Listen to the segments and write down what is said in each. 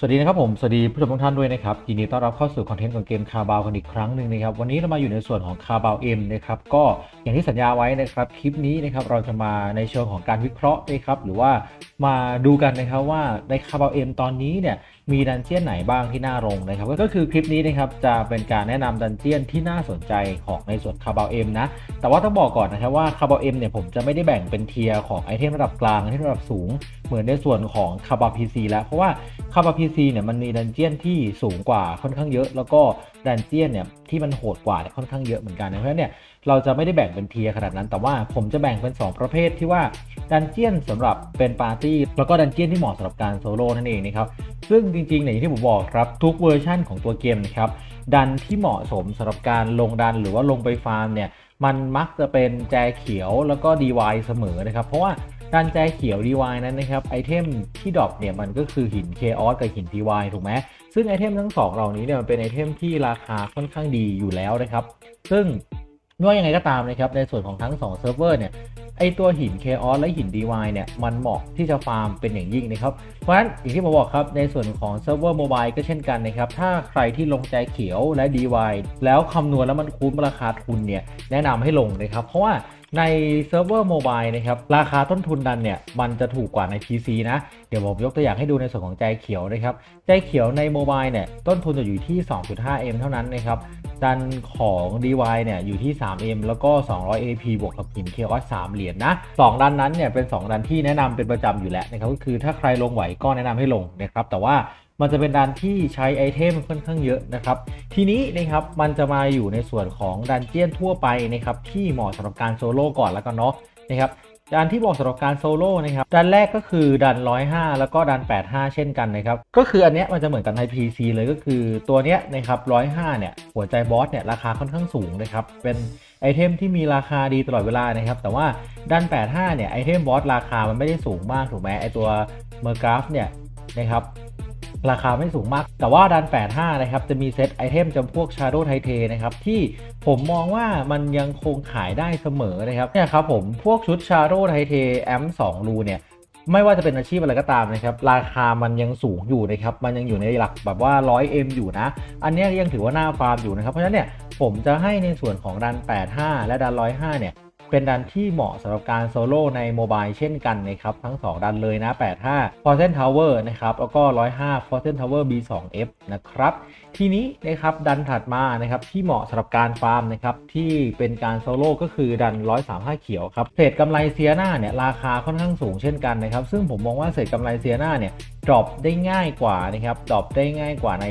สวัสดีนะครับผมสวัสดีผู้ชมทุกท่านด้วยนะครับยินดีต้อนรับเข้าสู่คอนเทนต์ของเกมคาบาวกันอีกครั้งหนึ่งนะครับวันนี้เรามาอยู่ในส่วนของคาบาวเอ็มนะครับก็อย่างที่สัญญาไว้นะครับคลิปนี้นะครับเราจะมาในเชิงของการวิเคราะห์นะครับหรือว่ามาดูกันนะครับว่าในคาบาวเอ็มตอนนี้เนี่ย มีดันเจียนไหนบ้างที่น่าลงนะครับ ก็คือคลิปนี้นะครับจะเป็นการแนะนำดันเจียนที่น่าสนใจของในส่วนคาบาเอ็มนะ แต่ว่าต้องบอกก่อนนะครับว่าคาบาเอ็มเนี่ยผมจะไม่ได้แบ่งเป็นเทียร์ของไอเทมระดับกลางไอเทมระดับสูง เหมือนในส่วนของคาบาพีซีแล้ว เพราะว่าคาบาพีซีเนี่ยมันมีดันเจียนที่สูงกว่าค่อนข้างเยอะ แล้วก็ดันเจียนเนี่ยที่มันโหดกว่าเนี่ยค่อนข้างเยอะเหมือนกันนะเพราะฉะนั้นเนี่ยเราจะไม่ได้แบ่งเป็นเทียร์ขนาดนั้น แต่ว่าผมจะแบ่งเป็น 2 ประเภทที่ว่าดันเจียนสำหรับเป็นปาร์ตี้แล้วก็ดันเจียนที่เหมาะสำหรับการโซโล่นั่นเองนะครับ ซึ่งจริงๆอย่างที่ผมบอกครับทุกเวอร์ชั่นของตัวเกมนะครับดันที่เหมาะสมสำหรับการลงดันหรือว่าลงไปฟาร์มเนี่ยมันมักจะเป็นแจเขียวแล้วก็ DY เสมอนะครับ เพราะว่าดันใจเขียว DY นั้นนะครับไอเทมที่ดรอปเนี่ยมันก็คือหิน Chaos กับหิน DY ถูกไหมซึ่งไอเทมทั้งสองเหล่านี้เนี่ยมันเป็นไอเทมที่ราคาค่อนข้างดีอยู่แล้วนะครับ ซึ่ง ไม่ว่ายังไงก็ตามนะครับในส่วนของทั้ง2เซิร์ฟเวอร์เนี่ยไอตัวหิน Chaos และหิน DY เนี่ยมันเหมาะที่จะฟาร์มเป็นอย่างยิ่งนะครับ เพราะฉะนั้นอย่างที่ผมบอกครับในส่วนของเซิร์ฟเวอร์โมบายก็เช่นกันนะครับ ถ้าใครที่ลงใจเขียวและ DY แล้วคำนวณแล้วมันคุ้มราคาทุนเนี่ยแนะนำให้ลงนะครับ เพราะว่าในเซิร์ฟเวอร์โมบายนะครับราคาต้นทุนดันเนี่ยมันจะถูกกว่าใน PC นะ เดี๋ยวผมยกตัวอย่างให้ดูในส่วนของใจเขียวนะครับ ใจเขียวในโมบายเนี่ยต้นทุนจะอยู่ที่ 2.5M เท่านั้นนะครับดันของ DY เนี่ยอยู่ที่ 3M แล้วก็ 200 AP บวกกับหินเคออส3เหรียญนะ2ดันนั้นเนี่ยเป็น 2 ดันที่แนะนำเป็นประจำอยู่แล้วนะครับก็คือถ้าใครลงไหวก็แนะนำให้ลงนะครับแต่ว่ามันจะเป็นดันที่ใช้ไอเทมค่อนข้างเยอะนะครับ ทีนี้นะครับมันจะมาอยู่ในส่วนของดันเจียนทั่วไปนะครับที่เหมาะสำหรับการโซโล่ก่อนแล้วกันเนาะนะครับ ดันที่บอกสำหรับการโซโล่นะครับดันแรกก็คือดัน105 แล้วก็ดัน85 เช่นกันนะครับ ก็คืออันเนี้ยมันจะเหมือนกับใน PC เลยก็คือตัวเนี้ยนะครับ 105 เนี่ย หัวใจบอสเนี่ย ราคาค่อนข้างสูงนะครับ เป็นไอเทมที่มีราคาดีตลอดเวลานะครับ แต่ว่าดัน85 เนี่ย ไอเทมบอสราคามันไม่ได้สูงมากถูกไหมไอตัวเมอร์กราฟเนี่ยนะครับ ราคาไม่สูงมาก แต่ว่าดัน85นะครับ จะมีเซตไอเทมจำพวก Shadow t i t a นะครับ ที่ผมมองว่ามันยังคงขายได้เสมอนะครับเนี่ยครับผมพวกชุด Shadow t i t a แอม2รูเนี่ยไม่ว่าจะเป็นอาชีพอะไรก็ตามนะครับ ราคามันยังสูงอยู่นะครับ มันยังอยู่ในหลักแบบว่า 100M อยู่นะ อันนี้ยังถือว่าหน้าฟาร์มอยู่นะครับ เพราะฉะนั้นเนี่ยผมจะให้ในส่วนของดัน 85 และดัน 105 เนี่ย เป็นดันที่เหมาะสำหรับการโซโล่ในโมบายเช่นกันนะครับทั้ง 2 ดันเลยนะ 85 f o r t u n Tower นะครับแล้วก็ 105 f o r t u n Tower B2F นะครับทีนี้นะครับดันถัดมานะครับที่เหมาะสำหรับการฟาร์มนะครับที่เป็นการโซโล่ก็คือดัน 135 เขียวครับเศษกำไรเซียนาเนี่ยราคาค่อนข้างสูงเช่นกันนะครับซึ่งผมมองว่าเศษกำไรเซียนาเนี่ยดรอปได้ง่ายกว่านะครับดรอปได้ง่ายกว่าใน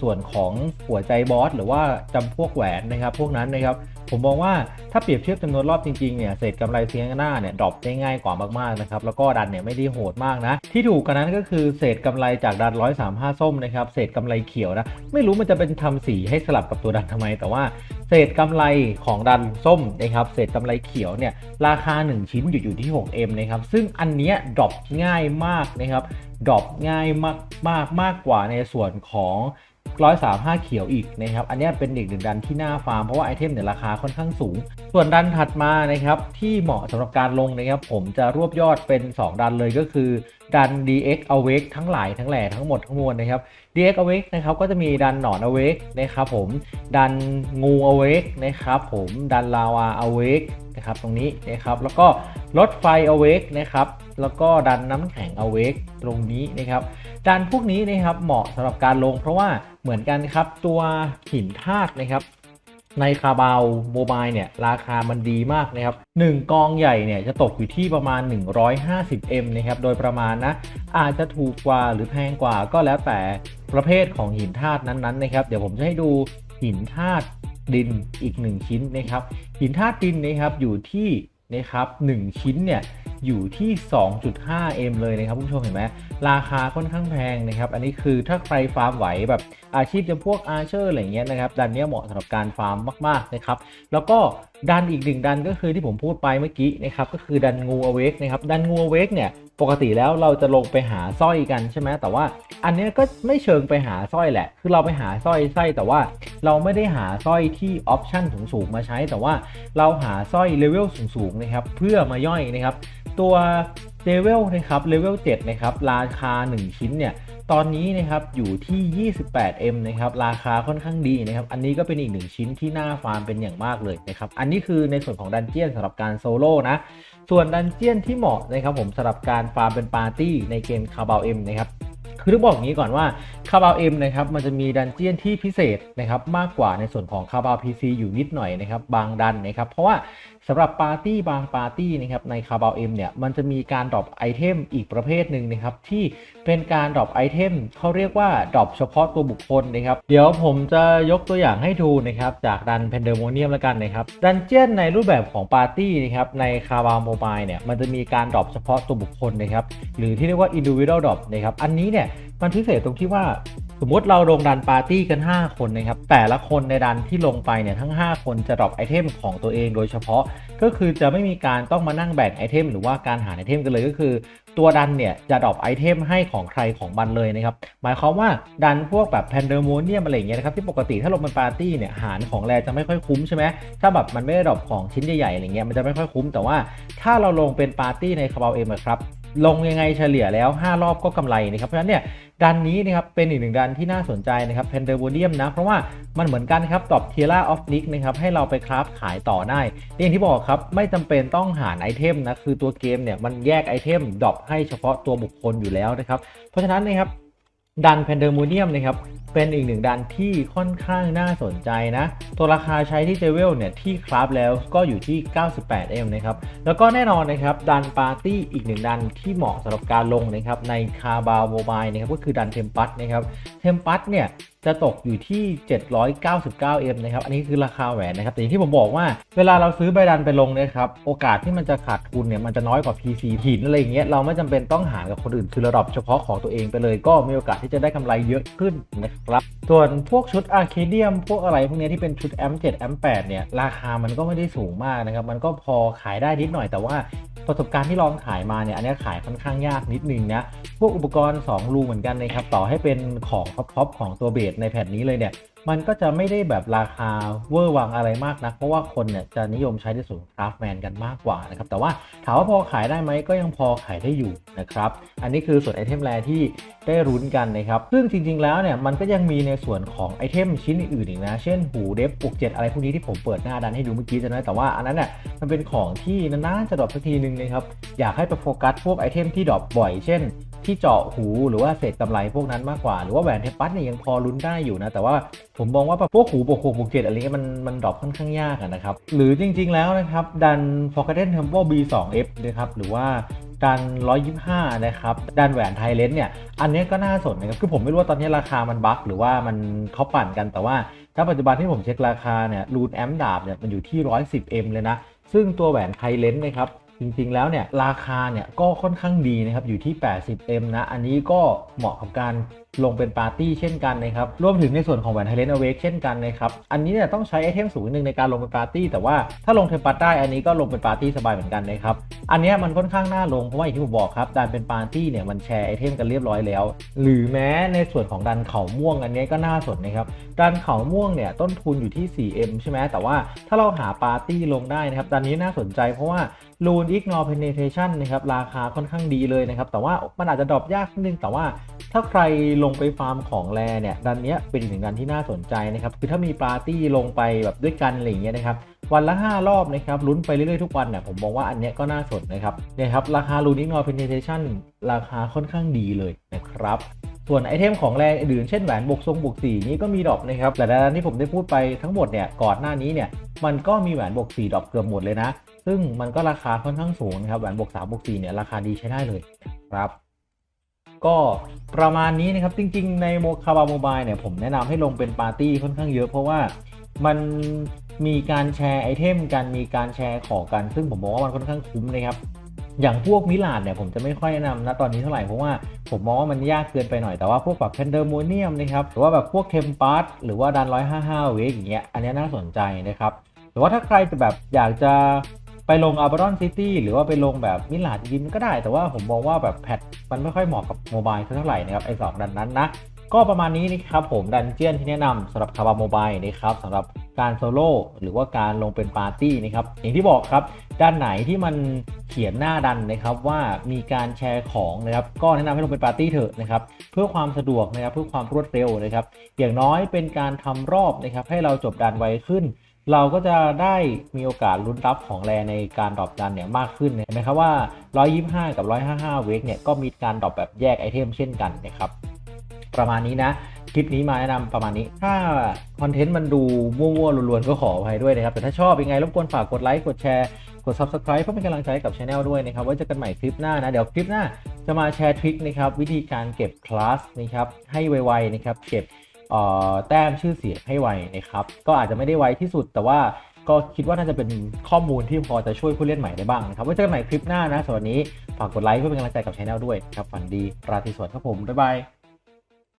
ส่วนของหัวใจบอสหรือว่าจำพวกแหวนนะครับพวกนั้นนะครับ ผมมองว่าถ้าเปรียบเทียบจำนวนรอบจริงๆเนี่ยเศษกำไรเซียงหน้าเนี่ยดรอปได้ง่ายกว่ามากๆนะครับแล้วก็ดันเนี่ยไม่ได้โหดมากนะ ที่ถูกกันนั้นก็คือเศษกำไรจากดัน135ส้มนะครับเศษกำไรเขียวนะไม่รู้มันจะเป็นทำสีให้สลับกับตัวดันทำไม แต่ว่าเศษกำไรของดันส้มนะครับเศษกำไรเขียวเนี่ยราคา 1 ชิ้นอยู่อยู่ที่ 6M นะครับซึ่งอันเนี้ยดรอปง่ายมากนะครับดรอปง่ายมากมากมากกว่าในส่วนของ 135เขียวอีกนะครับ อันนี้เป็นอีกหนึ่งดันที่หน่าฟาร์ม เพราะว่าไอเทมเนี่ยราคาค่อนข้างสูง ส่วนดันถัดมานะครับที่เหมาะสำหรับการลงนะครับผมจะรวบยอดเป็น 2 ดันเลยก็คือดัน DX Awake ทั้งหลายทั้งแหล่ทั้งหมดทั้งมวลนะครับ DX Awake นะครับก็จะมีดันหนอน Awake นะครับผมดันงู Awake นะครับผมดันลาวา Awake นะครับตรงนี้นะครับแล้วก็รถไฟ Awake นะครับ แล้วก็ดันน้ำแข็ง Awake ตรงนี้นะครับดันพวกนี้นะครับเหมาะสำหรับการลง เพราะว่าเหมือนกันครับตัวหินธาตุนะครับในคาบาวโมบายเนี่ยราคามันดีมากนะครับ 1 กองใหญ่เนี่ยจะตกอยู่ที่ประมาณ 150M นะครับโดยประมาณนะอาจจะถูกกว่าหรือแพงกว่าก็แล้วแต่ประเภทของหินธาตุนั้นๆนะครับ เดี๋ยวผมจะให้ดูหินธาตุดินอีก 1 ชิ้นนะครับ หินธาตุดินนะครับอยู่ที่นะครับ1ชิ้นเนี่ย อยู่ที่ 2.5M เลยนะครับคุณผู้ชมเห็นไหมราคาค่อนข้างแพงนะครับ อันนี้คือถ้าใครฟาร์มไหวแบบอาชีพจำพวกอาร์เชอร์อะไรเงี้ยนะครับดันเนี้ยเหมาะสำหรับการฟาร์มมาก ๆ นะครับ แล้วก็ดันอีกหนึ่งดันก็คือที่ผมพูดไปเมื่อกี้นะครับก็คือดันงูอเวกนะครับดันงูอเวกเนี่ย ปกติแล้วเราจะลงไปหาสร้อยกันใช่ไหมแต่ว่าอันนี้ก็ไม่เชิงไปหาสร้อยแหละ คือเราไปหาสร้อยไส้แต่ว่าเราไม่ได้หาสร้อยที่ออปชั่นสูงๆมาใช้ แต่ว่าเราหาสร้อยเลเวลสูงๆนะครับเพื่อมาย่อยนะครับ ตัวเลเวลนะครับเลเวล7นะครับราคา 1 ชิ้นเนี่ย ตอนนี้นะครับอยู่ที่ 28M นะครับราคาค่อนข้างดีนะครับอันนี้ก็เป็นอีกหนึ่งชิ้นที่น่าฟาร์มเป็นอย่างมากเลยนะครับอันนี้คือในส่วนของดันเจียนสำหรับการโซโล่นะส่วนดันเจียนที่เหมาะนะครับผมสำหรับการฟาร์มเป็นปาร์ตี้ในเกมคาบาเอ็มนะครับคือต้องบอกอย่างนี้ก่อนว่าคาบาเอ็มนะครับมันจะมีดันเจียนที่พิเศษนะครับมากกว่าในส่วนของคาบาพีซีอยู่นิดหน่อยนะครับบางดันนะครับเพราะว่า สำหรับปาร์ตี้บางปาร์ตี้นะครับในคาบาเอ็มเนี่ยมันจะมีการดรอปไอเทมอีกประเภทหนึ่งนะครับที่เป็นการดรอปไอเทมเขาเรียกว่าดรอปเฉพาะตัวบุคคลนะครับเดี๋ยวผมจะยกตัวอย่างให้ดูนะครับจากดันเพนเดอร์โมเนียมแล้วกันนะครับดันเจียนในรูปแบบของปาร์ตี้นะครับในคาบาโมบายเนี่ยมันจะมีการดรอปเฉพาะตัวบุคคลนะครับหรือที่เรียกว่า individual drop นะครับอันนี้เนี่ยมันพิเศษตรงที่ว่า สมมติเราลงดันปาร์ตี้กัน 5 คนนะครับ แต่ละคนในดันที่ลงไปเนี่ยทั้ง 5 คนจะดรอปไอเทมของตัวเองโดยเฉพาะ ก็คือจะไม่มีการต้องมานั่งแบ่งไอเทมหรือว่าการหาไอเทมกันเลยก็คือ ตัวดันเนี่ยจะดรอปไอเทมให้ของใครของมันเลยนะครับ หมายความว่าดันพวกแบบแพนเดอร์โมเนียมอะไรอย่างเงี้ยนะครับที่ปกติถ้าลงเป็นปาร์ตี้เนี่ยหารของแรจะไม่ค่อยคุ้มใช่ไหมถ้าแบบมันไม่ได้ดรอปของชิ้นใหญ่ๆอะไรเงี้ยมันจะไม่ค่อยคุ้มแต่ว่า ถ้าเราลงเป็นปาร์ตี้ในคาร์บาเอ็มครับ ลงยังไงเฉลี่ยแล้ว 5 รอบก็กำไรนะครับเพราะฉะนั้นเนี่ยดันนี้นะครับเป็นอีกหนึ่งดันที่น่าสนใจนะครับเพนเดอร์โวเดียมนะเพราะว่ามันเหมือนกันครับตอบเทียร่าออฟนิกนะครับให้เราไปคราฟขายต่อได้อย่างที่บอกครับไม่จำเป็นต้องหารไอเทมนะคือตัวเกมเนี่ยมันแยกไอเทมดรอปให้เฉพาะตัวบุคคลอยู่แล้วนะครับเพราะฉะนั้นนะครับ ดันแพนเดอร์มูเนียมนะครับเป็นอีกหนึ่งดันที่ค่อนข้างน่าสนใจนะ ตัวราคาใช้ที่เจเวลเนี่ยที่คราฟแล้วก็อยู่ที่ 98M นะครับ แล้วก็แน่นอนนะครับดันปาร์ตี้อีกหนึ่งดันที่เหมาะสำหรับการลงนะครับในคาบาวโมบายนะครับก็คือดันเทมปัสนะครับ เทมปัสเนี่ย จะตกอยู่ที่ 799M นะครับ อันนี้คือราคาแหวนนะครับ แต่อย่างที่ผมบอกว่า เวลาเราซื้อใบดันไปลงนะครับ โอกาสที่มันจะขาดทุนเนี่ย มันจะน้อยกว่า PC หินอะไรอย่างเงี้ย เราไม่จำเป็นต้องหารกับคนอื่น คือระดับเฉพาะของตัวเองไปเลย ก็มีโอกาสที่จะได้กำไรเยอะขึ้นนะครับ ส่วนพวกชุดอาร์เคเดียม พวกอะไรพวกนี้ที่เป็นชุด M7 M8 เนี่ย ราคามันก็ไม่ได้สูงมากนะครับ มันก็พอขายได้นิดหน่อย แต่ว่า ประสบการณ์ที่ลองขายมาเนี่ยอันนี้ขายค่อนข้างยากนิดนึงนะพวกอุปกรณ์ 2 รูเหมือนกันนะครับต่อให้เป็นของท็อปๆของตัวเบสในแผ่นนี้เลยเนี่ย มันก็จะไม่ได้แบบราคาเวอร์วังอะไรมากนะเพราะว่าคนเนี่ยจะนิยมใช้ในส่วนคราฟแมนกันมากกว่านะครับ แต่ว่าถามว่าพอขายได้ไหมก็ยังพอขายได้อยู่นะครับ อันนี้คือส่วนไอเทมแรที่ได้รุ้นกันนะครับ ซึ่งจริง ๆ แล้วเนี่ยมันก็ยังมีในส่วนของไอเทมชิ้นอื่นอีกนะ เช่นหูเดฟปุกเจ็ดอะไรพวกนี้ที่ผมเปิดหน้าดันให้ดูเมื่อกี้จะนะแต่ว่าอันนั้นเนี่ยมันเป็นของที่นานๆจะดรอปสักทีนึงนะครับ อยากให้ไปโฟกัสพวกไอเทมที่ดรอปบ่อย เช่น ที่เจาะหูหรือว่าเศษกำไรพวกนั้นมากกว่า หรือว่าแหวนเทปัสเนี่ยยังพอลุ้นได้อยู่นะแต่ว่าผมมองว่าพวกหูบวกหกบวกเจ็ดอะไรเงี้ยมันมันดรอปค่อนข้างยากะนะครับหรือจริง ๆ แล้วนะครับดัน Forgotten Temple B2F นะครับหรือว่าดัน 125 นะครับดันแหวนไทเลนเนี่ย อันนี้ก็น่าสนนะครับ คือผมไม่รู้ว่าตอนนี้ราคามันบั๊กหรือว่ามันเขาปั่นกัน แต่ว่าถ้าปัจจุบันที่ผมเช็คราคาเนี่ยรูนแอมดาบเนี่ยมันอยู่ที่ 110M เลยนะ ซึ่งตัวแหวนไทเลนนะครับ จริงๆ แล้วเนี่ยราคาเนี่ยก็ค่อนข้างดีนะครับอยู่ที่ 80M นะ อันนี้ก็เหมาะกับการ ลงเป็นปาร์ตี้เช่นกันนะครับรวมถึงในส่วนของแหวนไฮเลนอเวกเช่นกันนะครับอันนี้เนี่ยต้องใช้ไอเทมสูงนิดนึงในการลงเป็นปาร์ตี้แต่ว่าถ้าลงเทมปัสได้อันนี้ก็ลงเป็นปาร์ตี้สบายเหมือนกันนะครับอันนี้มันค่อนข้างน่าลงเพราะว่าอย่างที่ผมบอกครับดันเป็นปาร์ตี้เนี่ยมันแชร์ไอเทมกันเรียบร้อยแล้ว หรือแม้ในส่วนของดันเขาม่วงอันนี้ก็น่าสนนะครับดันเขาม่วงเนี่ยต้นทุนอยู่ที่ 4M ใช่ไหมแต่ว่าถ้าเราหาปาร์ตี้ลงได้นะครับดันนี้น่าสนใจเพราะว่ารูน ignore penetration นะครับราคาค่อนข้างดีเลยนะครับแต่ว่ามันอาจจะดรอปยากนิดนึงแต่ว่าถ้าใครลงไปฟาร์มของแรเนี่ยดันเนี้ยเป็นอีกหนึ่งดันที่น่าสนใจนะครับคือถ้ามีปาร์ตี้ลงไปแบบด้วยกันอะไรอย่างเงี้ยนะครับวันละ 5 รอบนะครับลุ้นไปเรื่อยๆทุกวันเนี่ยผมมองว่าอันเนี้ยก็น่าสนนะครับเนี่ยครับราคารูน ignore penetration ราคาค่อนข้างดีเลยนะครับส่วนไอเทมของแรงอื่นเช่นแหวนบวกทรงบวกสีนี้ก็มีดรอปนะครับแต่ดันที่ผมได้พูดไปทั้งหมดเนี่ยก่อนหน้านี้เนี่ยมันก็มีแหวนบวกสีดรอปเกือบหมดเลยนะ ซึ่งมันก็ราคาค่อนข้างสูงนะครับแหวนบวกสามบวกสี่เนี่ยราคาดีใช้ได้เลยครับ ก็ประมาณนี้นะครับ จริง ๆ ในโมคาบาโมบายเนี่ยผมแนะนำให้ลงเป็นปาร์ตี้ค่อนข้างเยอะ เพราะว่ามันมีการแชร์ไอเทมกันมีการแชร์ของกัน ซึ่งผมมองว่ามันค่อนข้างคุ้มนะครับอย่างพวกมิลานเนี่ยผมจะไม่ค่อยแนะนำนะตอนนี้เท่าไหร่เพราะว่าผมมองว่ามันยากเกินไปหน่อยแต่ว่าพวกแบบเพนเดอร์โมเนียมนะครับหรือว่าแบบพวกเทมปัสหรือว่าดันร้อยห้าห้าเวกอย่างเงี้ยอันนี้น่าสนใจนะครับหรือว่าถ้าใครจะแบบอยากจะ ไปลงอาร์บารอนซิตี้หรือว่าไปลงแบบมิลานจริงๆก็ได้ แต่ว่าผมมองว่าแบบแพทมันไม่ค่อยเหมาะกับโมบายเท่าไหร่นะครับไอ้สองดันนั้นนะก็ประมาณนี้นะครับผมดันเจียนที่แนะนำสำหรับคาบาโมบายนะครับสำหรับการโซโล่หรือว่าการลงเป็นปาร์ตี้นะครับอย่างที่บอกครับ ด้านไหนที่มันเขียนหน้าดันนะครับว่ามีการแชร์ของนะครับก็แนะนำให้ลงเป็นปาร์ตี้เถอะนะครับเพื่อความสะดวกนะครับเพื่อความรวดเร็วนะครับอย่างน้อยเป็นการทำรอบนะครับให้เราจบดันไวขึ้น เราก็จะได้มีโอกาสลุ้นรับของแรในการดรอปดันเนี่ยมากขึ้นเห็นไหมครับว่า 125 กับ 155 เวกเนี่ยก็มีการดรอปแบบแยกไอเทมเช่นกันนะครับประมาณนี้นะ คลิปนี้มาแนะนำประมาณนี้ ถ้าคอนเทนต์มันดูมั่วๆล้วนๆก็ขออภัยด้วยนะครับ แต่ถ้าชอบยังไงรบกวนฝากกดไลค์กดแชร์กด Subscribe เพื่อเป็นกำลังใจกับช anel ด้วยนะครับ ไว้เจอกันใหม่คลิปหน้านะ เดี๋ยวคลิปหน้าจะมาแชร์ทริคนะครับ วิธีการเก็บคลาสนะครับให้ไวๆนะครับเก็บ แต้มชื่อเสียงให้ไวนะครับ ก็อาจจะไม่ได้ไวที่สุด แต่ว่าก็คิดว่าน่าจะเป็นข้อมูลที่พอจะช่วยผู้เล่นใหม่ได้บ้างนะครับไว้เจอกันใหม่คลิปหน้านะสำหรับวันนี้ฝากกดไลค์เพื่อเป็นกำลังใจกับช anel ด้วยครับฝันดีราตรีสวัสดิ์ครับผมบ๊ายบาย